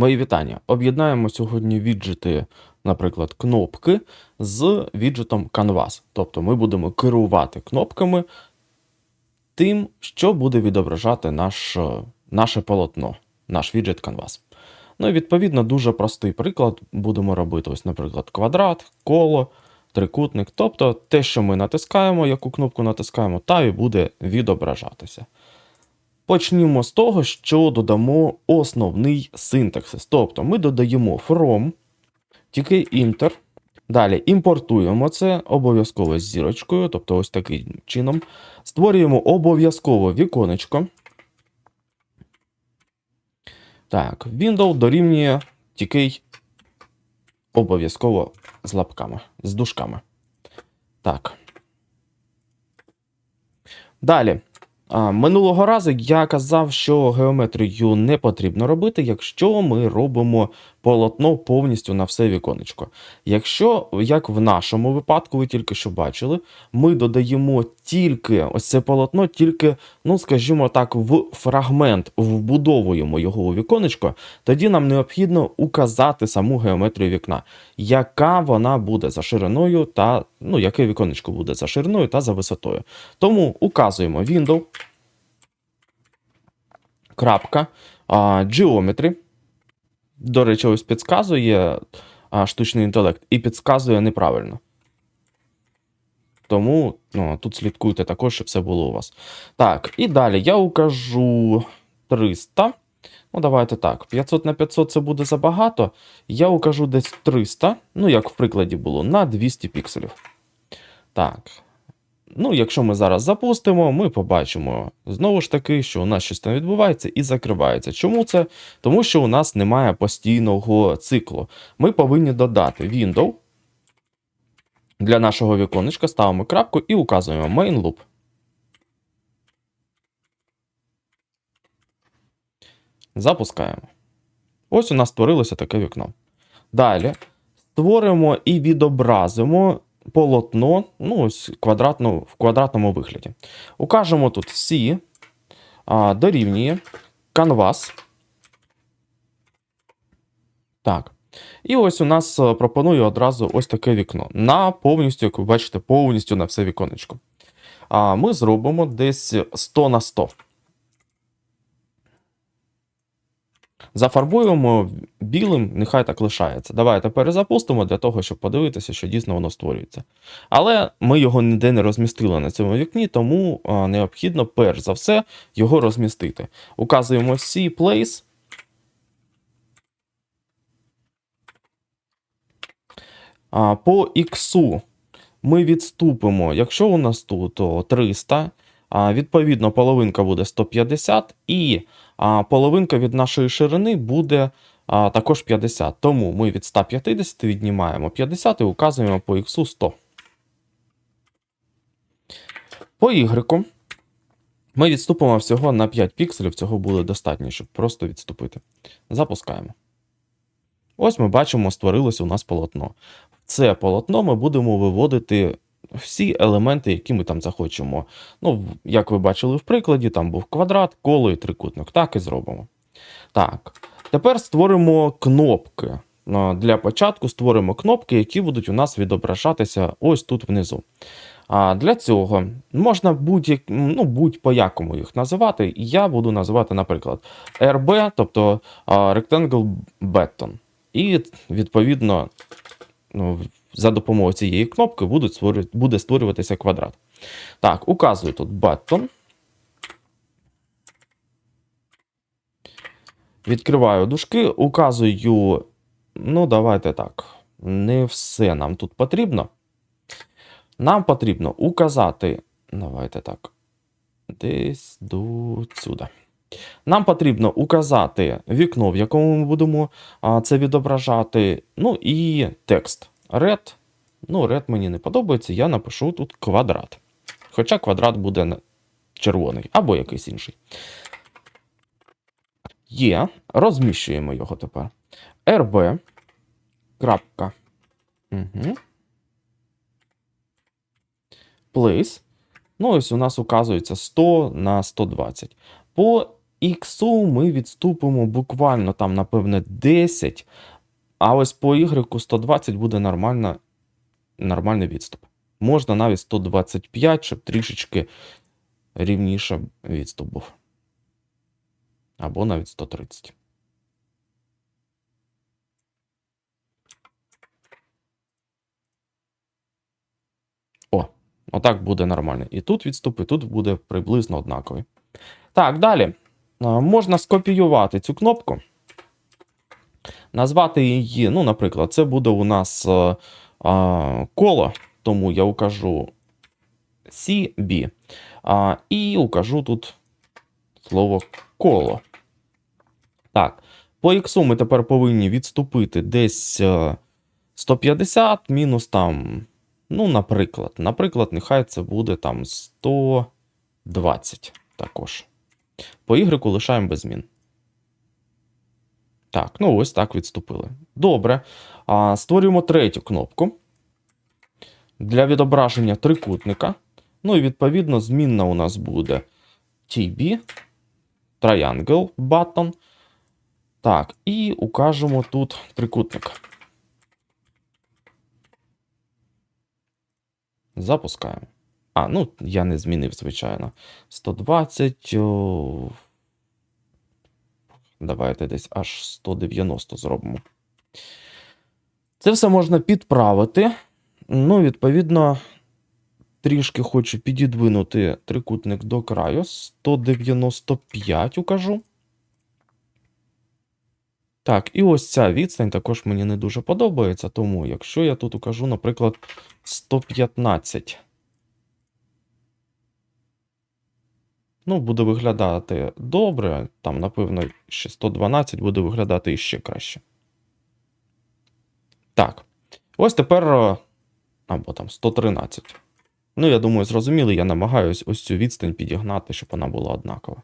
Мої вітання. Об'єднаємо сьогодні віджити, наприклад, кнопки з віджитом Canvas. Тобто ми будемо керувати кнопками тим, що буде відображати наш, е, наше полотно, наш віджит Canvas. Ну і відповідно дуже простий приклад будемо робити. Ось, наприклад, квадрат, коло, трикутник. Тобто те, що ми натискаємо, яку кнопку натискаємо, та і буде відображатися. Почнімо з того, що додамо основний синтаксис. Тобто ми додаємо from, тільки інтер. Далі імпортуємо це обов'язково з зірочкою, тобто ось таким чином. Створюємо обов'язково віконечко. Так, Windows дорівнює тільки обов'язково з лапками, з дужками. Так. Далі. Минулого разу я казав, що геометрію не потрібно робити, якщо ми робимо полотно повністю на все віконечко. Якщо, як в нашому випадку, ви тільки що бачили, ми додаємо тільки ось це полотно, тільки, ну скажімо так, в фрагмент, вбудовуємо його у віконечко, тоді нам необхідно указати саму геометрію вікна, яка вона буде за шириною та ну, яке віконечко буде за шириною та за висотою. Тому указуємо Windows, крапка, Geometry. До речі, ось підказує штучний інтелект і підказує неправильно. Тому ну, тут слідкуйте також, щоб все було у вас. Так, і далі я укажу 300. Ну, давайте так. 500 на 500 це буде забагато. Я укажу десь 300, ну, як в прикладі було, на 200 пікселів. Так. Ну, якщо ми зараз запустимо, ми побачимо знову ж таки, що у нас щось там відбувається і закривається. Чому це? Тому що у нас немає постійного циклу. Ми повинні додати Windows. Для нашого віконечка ставимо крапку і указуємо main loop. Запускаємо. Ось у нас створилося таке вікно. Далі створимо і відобразимо полотно ну, ось квадратно, в квадратному вигляді. Укажемо тут C а, дорівнює Canvas. Так. І ось у нас е, пропоную одразу ось таке вікно. На повністю, як ви бачите, повністю на все віконечко. А ми зробимо десь 100 на 100. Зафарбуємо білим, нехай так лишається. Давайте перезапустимо для того, щоб подивитися, що дійсно воно створюється. Але ми його ніде не розмістили на цьому вікні, тому необхідно перш за все його розмістити. Указуємо C place. По X ми відступимо, якщо у нас тут 300, а, відповідно, половинка буде 150, і половинка від нашої ширини буде також 50. Тому ми від 150 віднімаємо 50 і указуємо по X 100. По Y ми відступимо всього на 5 пікселів, цього буде достатньо, щоб просто відступити. Запускаємо. Ось ми бачимо, створилося у нас полотно. Це полотно ми будемо виводити всі елементи, які ми там захочемо. Ну, як ви бачили в прикладі, там був квадрат, коло і трикутник. Так і зробимо. Так, тепер створимо кнопки. Для початку створимо кнопки, які будуть у нас відображатися ось тут внизу. А Для цього можна будь ну, будь-по-якому їх називати. Я буду називати, наприклад, RB, тобто Rectangle Button. І, відповідно, ну, за допомогою цієї кнопки будуть створювати, буде створюватися квадрат. Так, указую тут button. Відкриваю дужки, указую. Ну, давайте так. Не все нам тут потрібно. Нам потрібно указати. Давайте так. Десь до сюди. Нам потрібно указати вікно, в якому ми будемо це відображати. Ну і текст. Red. Ну, red мені не подобається, я напишу тут квадрат. Хоча квадрат буде червоний або якийсь інший. Є. Розміщуємо його тепер. RB. Крапка. Угу. Place. Ну, ось у нас указується 100 на 120. По іксу ми відступимо буквально там, напевне, 10, а ось по Y 120 буде нормальна, нормальний відступ. Можна навіть 125, щоб трішечки рівніше відступ був. Або навіть 130. О, отак буде нормально. І тут відступ, і тут буде приблизно однаковий. Так, далі. Можна скопіювати цю кнопку. Назвати її, ну, наприклад, це буде у нас а, а, коло, тому я укажу CB. А, і укажу тут слово коло. Так, по X ми тепер повинні відступити десь е, 150 мінус там, ну, наприклад. Наприклад, нехай це буде там 120 також. По Y лишаємо без змін. Так, ну ось так відступили. Добре. А, Створюємо третю кнопку для відображення трикутника. Ну і відповідно змінна у нас буде TB, Triangle button. Так, і укажемо тут трикутник. Запускаємо. А, ну, я не змінив, звичайно. 120. О... Давайте десь аж 190 зробимо. Це все можна підправити. Ну, відповідно, трішки хочу підідвинути трикутник до краю. 195 укажу. Так, і ось ця відстань також мені не дуже подобається. Тому, якщо я тут укажу, наприклад, 115. Ну, буде виглядати добре. Там, напевно, ще 112 буде виглядати іще краще. Так. Ось тепер. е, Або там 113. Ну, я думаю, зрозуміли, я намагаюсь ось цю відстань підігнати, щоб вона була однакова.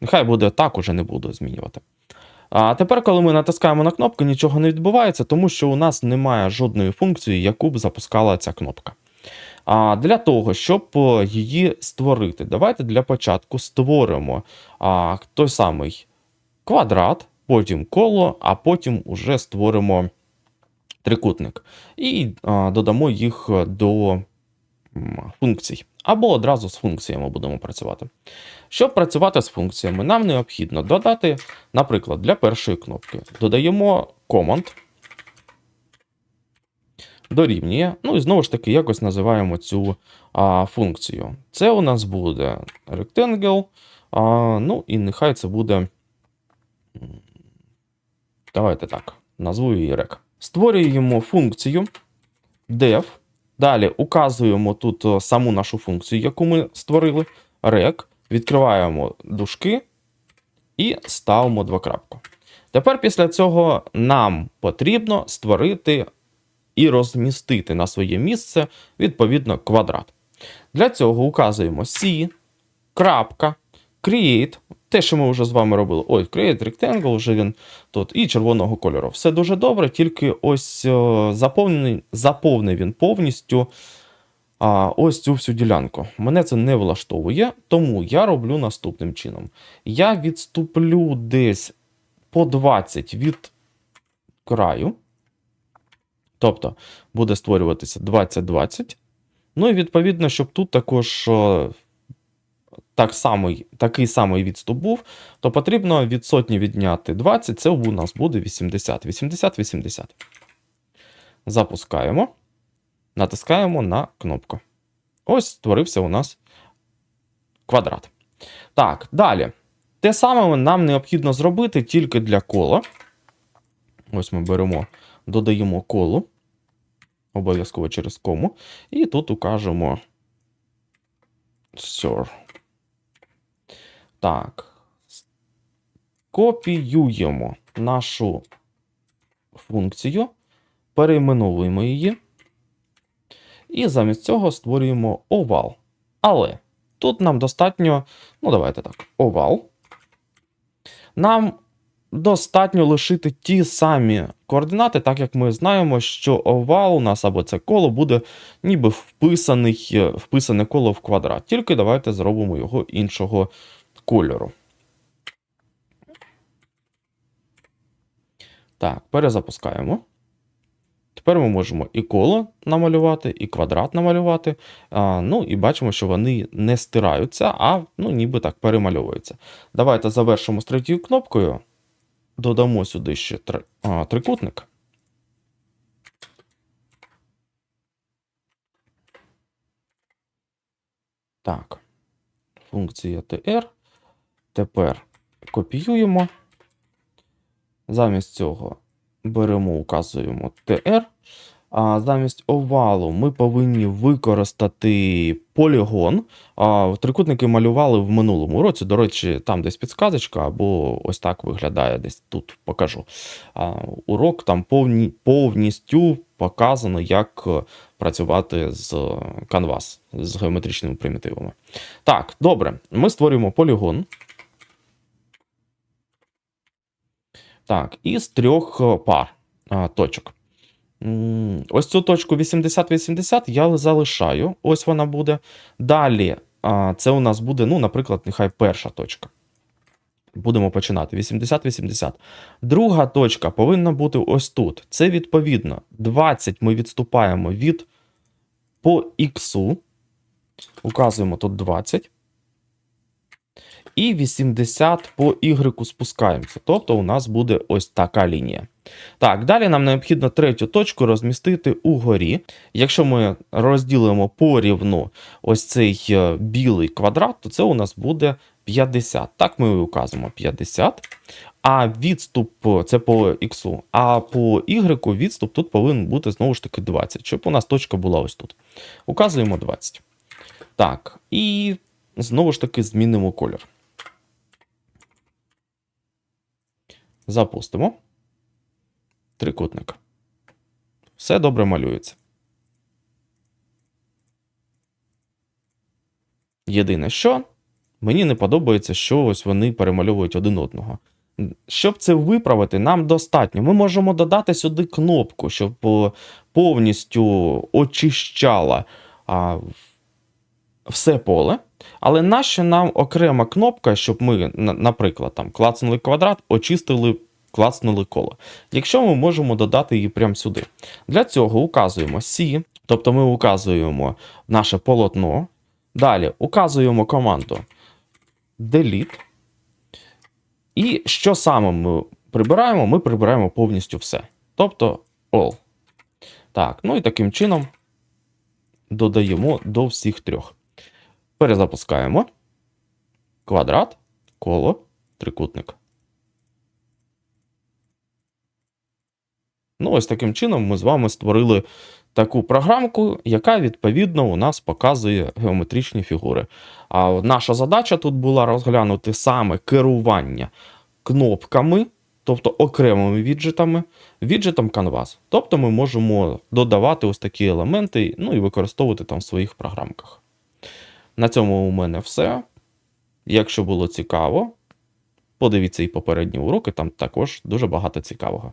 Нехай буде так, уже не буду змінювати. А тепер, коли ми натискаємо на кнопку, нічого не відбувається, тому що у нас немає жодної функції, яку б запускала ця кнопка. А Для того, щоб е, її створити, давайте для початку створимо а, той самий квадрат, потім коло, а потім уже створимо трикутник. І а, додамо їх до функцій. Або одразу з функціями будемо працювати. Щоб працювати з функціями, нам необхідно додати, наприклад, для першої кнопки додаємо command, дорівнює. Ну і знову ж таки, якось називаємо цю а, функцію. Це у нас буде rectangle. А, ну і нехай це буде. Давайте так, назву її rec. Створюємо функцію def. Далі указуємо тут е, саму нашу функцію, яку ми створили. rec. Відкриваємо дужки і ставимо двокрапку. Тепер після цього нам потрібно створити і розмістити на своє місце відповідно квадрат. Для цього указуємо C, крапка, create, те, що ми вже з вами робили. Ой, create rectangle, вже він тут, і червоного кольору. Все дуже добре, тільки ось е, заповнений, заповнив він повністю а, ось цю всю ділянку. Мене це не влаштовує, тому я роблю наступним чином. Я відступлю десь по 20 від краю. Тобто буде створюватися 20-20. Ну і відповідно, щоб тут також е, так самий, такий самий відступ був, то потрібно від сотні відняти 20, це у нас буде 80. 80-80. Запускаємо. Натискаємо на кнопку. Ось створився у нас квадрат. Так, далі. Те саме нам необхідно зробити тільки для кола. Ось ми беремо, додаємо коло. Обов'язково через кому. І тут укажемо Sir. Так. Копіюємо нашу функцію, перейменовуємо її. І замість цього створюємо овал. Але тут нам достатньо, ну давайте так, овал. Нам достатньо лишити ті самі координати, так як ми знаємо, що овал у нас або це коло буде ніби вписаний, е, вписане коло в квадрат. Тільки давайте зробимо його іншого кольору. Так, перезапускаємо. Тепер ми можемо і коло намалювати, і квадрат намалювати. А, ну і бачимо, що вони не стираються, а ну, ніби так перемальовуються. Давайте завершимо з третьою кнопкою. Додамо сюди ще три, а, трикутник. Так. Функція tr. Тепер копіюємо. Замість цього беремо, указуємо tr. А замість овалу ми повинні використати полігон. А, трикутники малювали в минулому році. До речі, там десь підсказочка, або ось так виглядає, десь тут покажу. А, урок там повні, повністю показано, як е, працювати з Canvas, з геометричними примітивами. Так, добре, ми створюємо полігон. Так, із трьох е, пар а, точок. Ось цю точку 80-80 я залишаю. Ось вона буде. Далі це у нас буде, ну, наприклад, нехай перша точка. Будемо починати. 80-80. Друга точка повинна бути ось тут. Це відповідно 20 ми відступаємо від по х. Указуємо тут 20. І 80 по y спускаємося. Тобто у нас буде ось така лінія. Так, далі нам необхідно третю точку розмістити угорі. Якщо ми розділимо порівну ось цей е, білий квадрат, то це у нас буде 50. Так ми указуємо 50. А відступ е, це по x, а по y відступ тут повинен бути знову ж таки 20, щоб у нас точка була ось тут. Указуємо 20. Так, і знову ж таки змінимо колір. Запустимо. Трикутник. Все добре малюється. Єдине, що мені не подобається, що ось вони перемальовують один одного. Щоб це виправити, нам достатньо. Ми можемо додати сюди кнопку, щоб повністю очищала а, все поле. Але нащо нам окрема кнопка, щоб ми, наприклад, там клацнули квадрат, очистили, клацнули коло. Якщо ми можемо додати її прямо сюди. Для цього указуємо C, тобто ми указуємо наше полотно. Далі указуємо команду delete. І що саме ми прибираємо? Ми прибираємо повністю все. Тобто all. Так, ну і таким чином додаємо до всіх трьох. Перезапускаємо. Квадрат, коло, трикутник. Ну, ось таким чином ми з вами створили таку програмку, яка відповідно у нас показує геометричні фігури. А наша задача тут була розглянути саме керування кнопками, тобто окремими віджитами, віджитом Canvas. Тобто ми можемо додавати ось такі елементи, ну і використовувати там в своїх програмках. На цьому у мене все. Якщо було цікаво, подивіться і попередні уроки, там також дуже багато цікавого.